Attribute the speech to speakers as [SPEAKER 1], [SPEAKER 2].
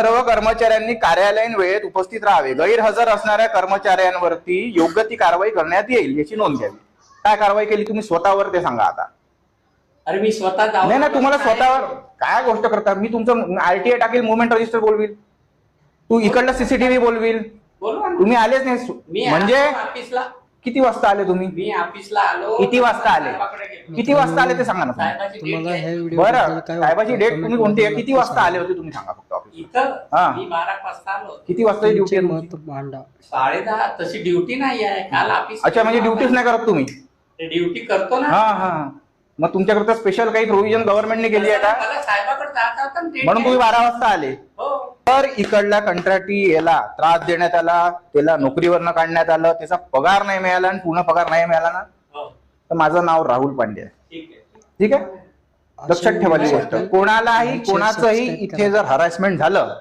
[SPEAKER 1] सर्व कर्मचाऱ्यांनी कार्यालयीन वेळेत उपस्थित राहावे. गैरहजर असणाऱ्या कर्मचाऱ्यांवरती योग्य ती कारवाई करण्यात येईल याची नोंद घ्यावी. काय कारवाई केली तुम्ही? स्वतःवर ते सांगा आता.
[SPEAKER 2] अरे मी स्वतः जाऊन
[SPEAKER 1] नाही ना तुम्हाला. स्वतःवर काय गोष्ट करता? मी तुमचं आरटीआय टाकेल मुवमेंट रजिस्टर बोलवील. तू इकडला सीसीटीव्ही बोलवील.
[SPEAKER 2] बोलवा ना.
[SPEAKER 1] तुम्ही आलेच नाही.
[SPEAKER 2] मी
[SPEAKER 1] म्हणजे
[SPEAKER 2] आलो ऑफिसला.
[SPEAKER 1] किती वाजता आले तुम्ही?
[SPEAKER 2] मी ऑफिसला आलो.
[SPEAKER 1] किती वाजता आले?
[SPEAKER 2] साहेबाकडे गेलो.
[SPEAKER 1] किती वाजता आले ते सांगा ना. तुम्ही.
[SPEAKER 2] साहेबाची
[SPEAKER 3] तुम्हाला. हे व्हिडिओ
[SPEAKER 1] बरं साहेबाची डेट तुम्ही कोणती आहे? किती वाजता आले? होते? तुम्ही सांगा फक्त.
[SPEAKER 2] इथं
[SPEAKER 1] हा.
[SPEAKER 2] मी बारा वाजता आलो.
[SPEAKER 1] किती वाजता ड्युटी आहे
[SPEAKER 3] मांडा
[SPEAKER 2] साडे दहा तशी ड्युटी नाही आहे. काल ऑफिस
[SPEAKER 1] अच्छा म्हणजे ड्युटीच नाही करत तुम्ही?
[SPEAKER 2] ड्युटी करतो ना.
[SPEAKER 1] हा हा मग तुमच्याकरता स्पेशल काही प्रोव्हिजन गव्हर्नमेंटने केली आहे का?
[SPEAKER 2] साहेबाकडे जाता
[SPEAKER 1] म्हणून तुम्ही. बारा वाजता आले.
[SPEAKER 2] हो.
[SPEAKER 1] तर इकडल्या कंत्राटी याला त्रास देण्यात आला त्याला नोकरीवरनं काढण्यात आलं त्याचा पगार नाही मिळाला आणि पूर्ण पगार नाही मिळाला ना?
[SPEAKER 2] हो.
[SPEAKER 1] तर माझं नाव राहुल पांडे
[SPEAKER 2] आहे.
[SPEAKER 1] ठीक आहे? लक्षात ठेवाली गोष्ट. कोणालाही कोणाचंही इथे जर हरासमेंट झालं